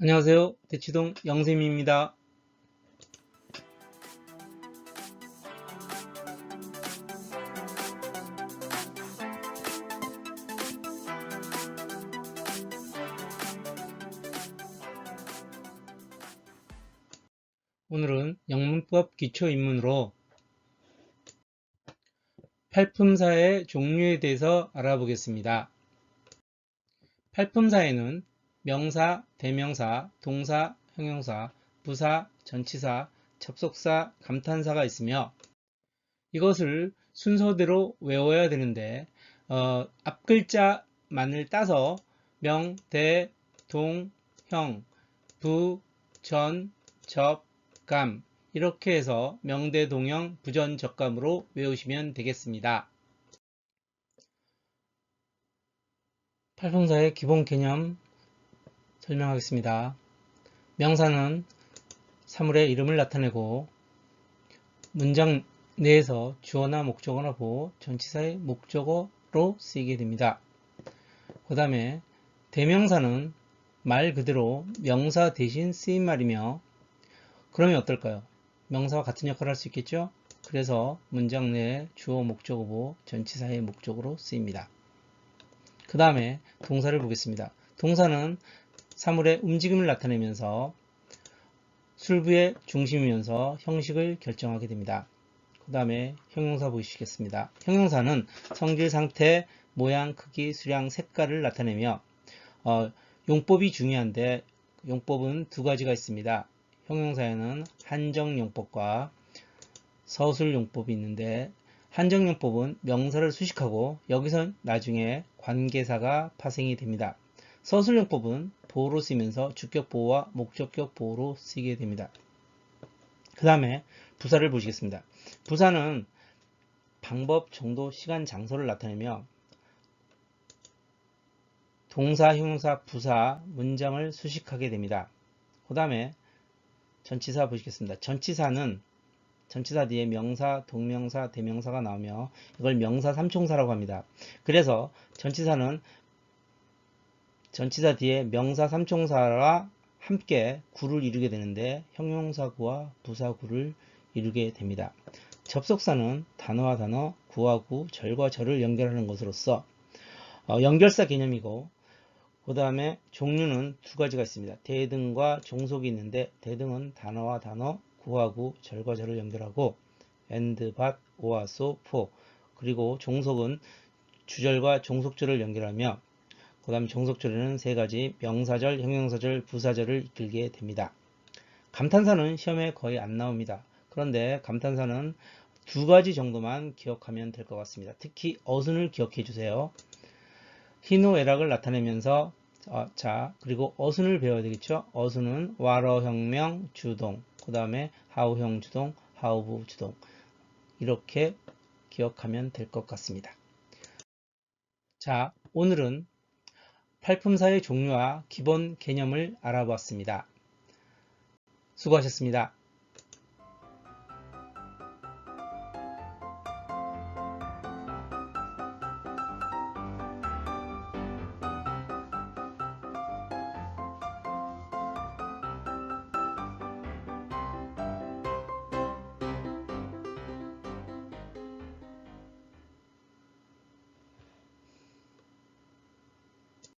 안녕하세요. 대치동 영샘입니다. 오늘은 영문법 기초 입문으로 팔품사의 종류에 대해서 알아보겠습니다. 팔품사에는 명사, 대명사, 동사, 형용사, 부사, 전치사, 접속사, 감탄사가 있으며 이것을 순서대로 외워야 되는데 어, 앞글자만을 따서 명, 대, 동, 형, 부, 전, 접, 감 이렇게 해서 명대, 동형, 부전, 적감으로 외우시면 되겠습니다. 팔품사의 기본 개념 설명하겠습니다. 명사는 사물의 이름을 나타내고 문장 내에서 주어나 목적어나 보호, 전치사의 목적어로 쓰이게 됩니다. 그 다음에 대명사는 말 그대로 명사 대신 쓰인 말이며 그러면 어떨까요? 명사와 같은 역할을 할 수 있겠죠? 그래서 문장 내에 주어, 목적어, 보호, 전치사의 목적으로 쓰입니다. 그 다음에 동사를 보겠습니다. 동사는 사물의 움직임을 나타내면서 술부의 중심이면서 형식을 결정하게 됩니다. 그 다음에 형용사 보시겠습니다. 형용사는 성질, 상태, 모양, 크기, 수량, 색깔을 나타내며 어, 용법이 중요한데 용법은 두 가지가 있습니다. 형용사에는 한정용법과 서술용법이 있는데 한정용법은 명사를 수식하고 여기서 나중에 관계사가 파생이 됩니다. 서술용법은 보호로 쓰면서 주격 보호와 목적격 보호로 쓰이게 됩니다. 그 다음에 부사를 보시겠습니다. 부사는 방법, 정도, 시간, 장소를 나타내며 동사, 형용사, 부사, 문장을 수식하게 됩니다. 그 다음에 전치사 보시겠습니다. 전치사는 전치사 뒤에 명사, 동명사, 대명사가 나오며 이걸 명사 삼총사라고 합니다. 그래서 전치사는 전치사 뒤에 명사 삼총사와 함께 구를 이루게 되는데 형용사구와 부사구를 이루게 됩니다. 접속사는 단어와 단어, 구와 구, 절과 절을 연결하는 것으로서 어, 연결사 개념이고 그 다음에 종류는 두 가지가 있습니다. 대등과 종속이 있는데 대등은 단어와 단어, 구와 구, 절과 절을 연결하고 and, but, or, so, for 그리고 종속은 주절과 종속절을 연결하며 그 다음 종속절에는 세 가지 명사절, 형용사절, 부사절을 이끌게 됩니다. 감탄사는 시험에 거의 안 나옵니다. 그런데 감탄사는 두 가지 정도만 기억하면 될 것 같습니다. 특히 어순을 기억해 주세요. 희노애락을 나타내면서 어, 자 그리고 어순을 배워야 되겠죠. 어순은 와러혁명 주동 그 다음에 하우형 주동 하우부 주동 이렇게 기억하면 될 것 같습니다. 자 오늘은 팔품사의 종류와 기본 개념을 알아보았습니다. 수고하셨습니다.